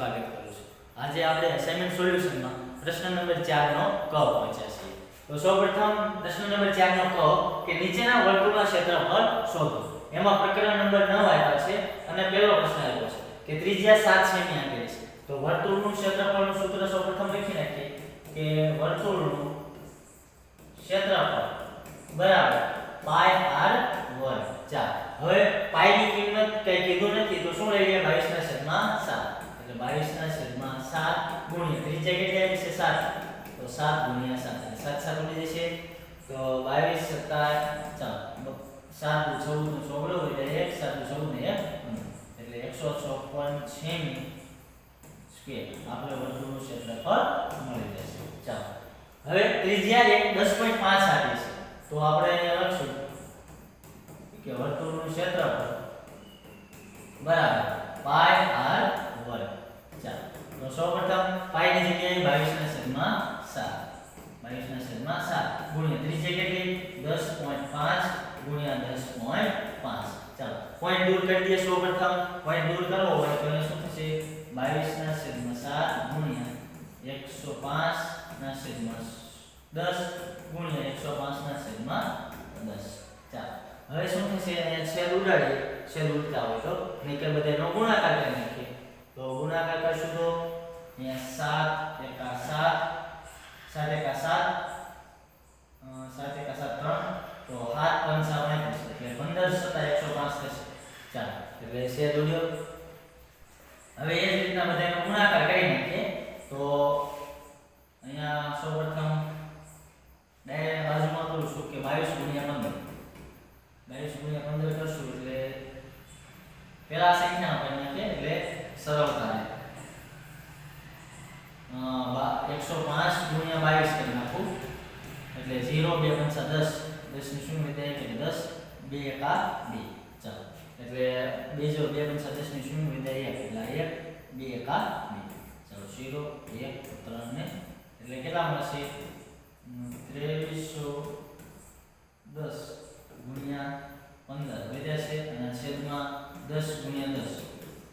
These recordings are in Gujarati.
આપણે અસાઇનમેન્ટ સોલ્યુશનમાં પ્રશ્ન નંબર 4 નો ક પહોંચ્યા છીએ. તો સૌપ્રથમ પ્રશ્ન નંબર 4 નો ક કે નીચેના વર્તુળના ક્ષેત્રફળ શોધો. એમાં પ્રકરણ નંબર 9 આવ્યો છે અને પહેલો પ્રશ્ન આપ્યો છે કે ત્રિજ્યા 7 સેમી આપેલ છે. તો વર્તુળનું ક્ષેત્રફળનું સૂત્ર સૌપ્રથમ લખી નાખીએ કે વર્તુળનું ક્ષેત્રફળ બરાબર પાય આર વર્ગ ચાર. હવે પાઈ ની કિંમત કઈ કીધું નથી તો શું લઈ લઈએ 22 ના છેદમાં 7 એટલે 22 ના છેદમાં 7 ગુણ્યા જગ્યાએ કેટલી છે 7 તો 7 ગુણ્યા 7 એટલે 7 7 ઉડી જશે? તો 22 સત્તા ચાલો 7 દુ 14 નું ચોગડો હોય એટલે 1 7 દુ 14 ને 1 એટલે 106 સેમી સ્ક્વેર. આપણે વર્તુળનું ક્ષેત્રફળ મળી જશે. ચાલો. હવે ત્રિજ્યા એક 10.5 આપી છે. તો આપણે અહીંયા લખશું. કે વર્તુળનું ક્ષેત્રફળ બરાબર પાય આર તો સૌપ્રથમ પાયની જગ્યાએ 22 ના છેદમાં 7 22 ના છેદમાં 7 ગુણ્યા ત્રિજ્યા કેટલી 10.5 ગુણ્યા 10.5 ચાલો પોઈન્ટ દૂર કરી દઈએ સૌપ્રથમ પોઈન્ટ દૂર કરવો હોય તો એને શું થશે 22 ના છેદમાં 7 ગુણ્યા 105 ના છેદમાં 10 ગુણ્યા 105 ના છેદમાં 10 ચાલો હવે શું થશે અહીંયા છેદ ઉડાડીએ છેદ ઉડતા હોય તો નહીંતર બધાનો ગુણાકાર કરી નાખીએ તો ગુણાકાર કરશું તો અહીંયા 7 એકા 7 7 એકા 7 7 એકા 7 3 તો 7 પંચા 35 એટલે 15 સત્તા 105 થશે ચાલો એટલે છેદ ઉડ્યો હવે એ જ રીતના બધાનો ગુણાકાર કરી નાખીએ. તો અહીંયા સૌપ્રથમ ડાયરેક્ટ બાજુમાં કરું છું કે 22 ગુણ્યા 15 22 ગુણ્યા 15 કરશું એટલે પેલા સંખ્યા આપણે કે એટલે સરળતા રહે. અ, બા- 105 ગુણ્યા 22 કરી નાખું. એટલે 0 2 પંચા 10 10 ની શૂન્ય થાય એટલે 10 2 એકા 2 ચાલો. એટલે બીજો 2 પંચા 10 ની શૂન્ય વિધાય 1 એટલે 1 2 એકા બે. ચાલો 0 1 3 ને એટલે કેટલા મળશે? ત્રેવીસો દસ ગુણ્યા 15 વધ્યા છે અને છેદમાં દસ ગુણ્યા દસ.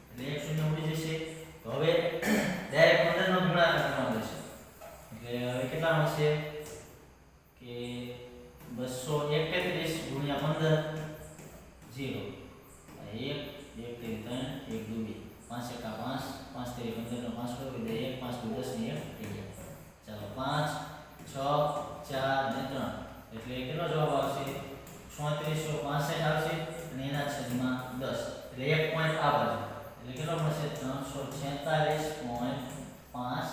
એટલે એક શૂન્ય ઉડી જશે. તો હવે ડાયરેક્ટ 15 નો ગુણાકાર કરવાનો છે એટલે હવે કેટલા મળશે? કે 231 ગુણ્યા 15 0 આ એક એક તેરી ત્રણ એક દુ બે પાંચ એકા પાંચ પાંચ તેરી પંદર નો પાંચ કરો એટલે એક પાંચ દુ દસ ને એક થઈ ગયા ચાલો પાંચ છ ચાર ને ત્રણ એટલે કેટલો જવાબ આવશે ચોત્રીસો પાસઠ આવશે અને એના છેદમાં દસ એટલે એક પોઈન્ટ આ બાજુ એટલે કેટલો મળશે ત્રણસો છેતાલીસ પોઈન્ટ પાંચ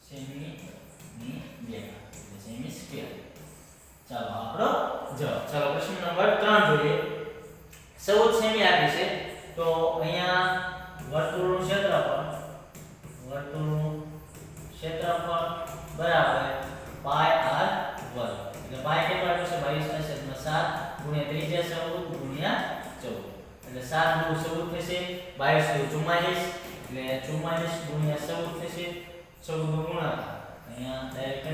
સેમી ની બે એટલે સેમી સ્ક્વેર ચાલો આપણો જવાબ ચાલો પ્રશ્ન નંબર ત્રણ જોઈએ ચૌદ સેમી આપી છે. તો અહીંયા વર્તુળનું ક્ષેત્રફળ વર્તુળનું ક્ષેત્રફળ બરાબર પાય આર વર્ગ. એટલે પાય કેટલો આપ્યો છે? 22 ના છેદમાં 7 ગુણ્યા ત્રિજ્યા 14 ગુણ્યા 14 એટલે 7 નું 14 થશે 22 નું 44 એટલે 44 ગુણ્યા 14 થશે 14 નો ગુણાકાર. અહીંયા ડાયરેક્ટ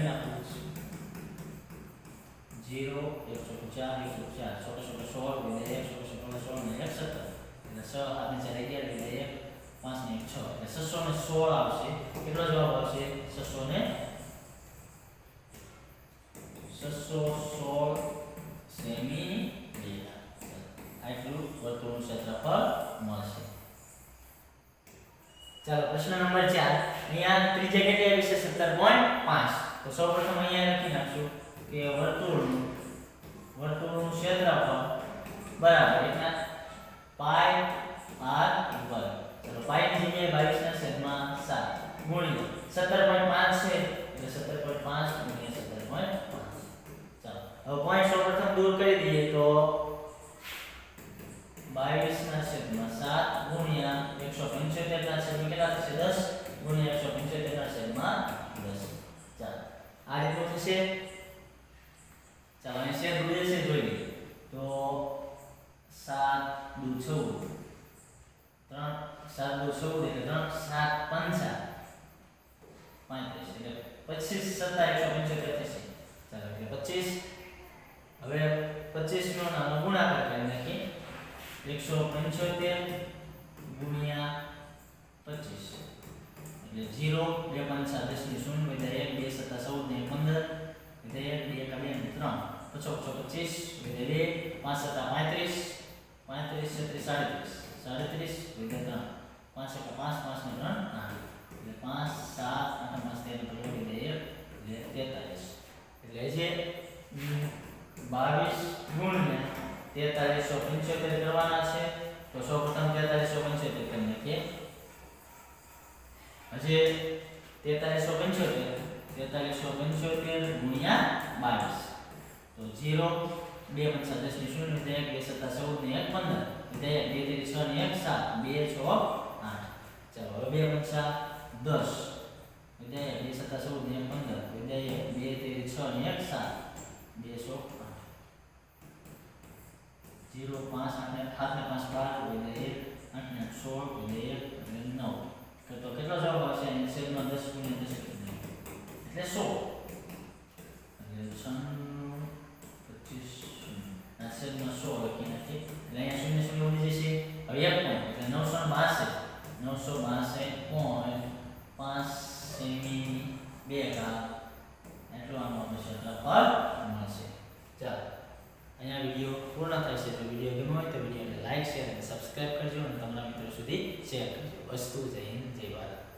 કરી નાખું 0 104 104 છોટો છોટો 16 ગુણ્યા 1 છોટો છોટો 16 ને 1 17 એટલે 6 હાથને ચાર 11 ગુણ્યા 1 5 ને 1 6 એટલે 616 આવશે કેટલો જવાબ આવશે 600 ને 616 સેમી આટલું વર્તુળનું ક્ષેત્રફળ મળશે ચાલો પ્રશ્ન નંબર 4 અહીંયા ત્રિજ્યા કેટલી આવી છે 17.5 તો સૌપ્રથમ અહીંયા લખી નાખશું કે વર્તુળનું વર્તુળનું ક્ષેત્રફળ બરાબર એટલા પાય આર વર્ગ ચલો પાયની જગ્યાએ 22 ના છેદમાં 7 ગુણ્યા 17.5 છે એટલે 17.5 ગુણ્યા 17.5 ચાલો, હવે પોઈન્ટ સૌપ્રથમ દૂર કરી દઈએ તો 22 ના છેદમાં 7 ગુણ્યા 175 ના છેદમાં કેટલા થશે? 10 ગુણ્યા 175 ના છેદમાં 10 ચાલો, આ રીતનું થશે. ચાલો છે છેદ છે જોઈ તો સાત દુ ચૌદ. ત્રણ સાત દુ ચૌદ એટલે ત્રણ સાત પંચા. પાંત્રીસ એટલે પચીસ સત્તા એકસો પંચોતેર થશે. ચાલો એટલે પચીસ. હવે પચીસ નો નાનો ગુણાકાર કરી નાખીએ. એકસો પંચોતેર ગુણ્યા પચીસ. એટલે ઝીરો બે પાંચ, સાત, દસની શૂન્ય વિધાય એક, બે, સત્તા ચૌદ ને પંદર. વિધાય એક, બે એકા બે, ત્રણ. પચો પચો પચીસ બે પાંચ સત્તા પાંત્રીસ પાંત્રીસ, છત્રીસ, સાડત્રીસ સાડત્રીસ વિધાય ત્રણ પાંચ એકા પાંચ પાંચ ને ત્રણ એટલે પાંચ, સાત, આઠ પાંચ, તેર એટલે તેતાલીસ. એટલે જે બાવીસ ગુણ્યા તેતાલીસો પંચોતેર કરવાના છે, તો સૌ પ્રથમ તેતાલીસો પંચોતેર કરી નાખીએ. હજી તેતાલીસો પંચોતેર તેતાલીસો પંચોતેર ગુણ્યા બાવીસ. તો 0 2 5 10 ની શૂન્ય વિધેય 1 2 7 14 ની 1 15 વિધેય 2 3 6 ની 1 7 2 6 8 ચાલો, હવે 2 5 10 વિધેય 2 7 14 ની 1 15 વિધેય 2 3 6 ની 1 7 2 6 8 0 5 8 ને 7 ને 5 12 વિધેય 8 ને 16 વિધેય 9 તો કેટલો જવાબ આવશે? અહીં છેદમાં 10 ગુણ્યા 10 એટલે 100 નવસો બાસઠ પોઈન્ટ પાંચ સેમી બે ઘાત એટલું આનો ક્ષેત્રફળ મળશે. ચાલો. અહીંયા વીડિયો પૂર્ણ થાય છે. તો વીડિયો ગમ્યો તો વિડીયોને લાઈક, શેર અને સબસ્ક્રાઇબ કરજો અને તમારા મિત્રો સુધી શેર કરજો. વસ્તુ જય હિન્દ, જય ભારત.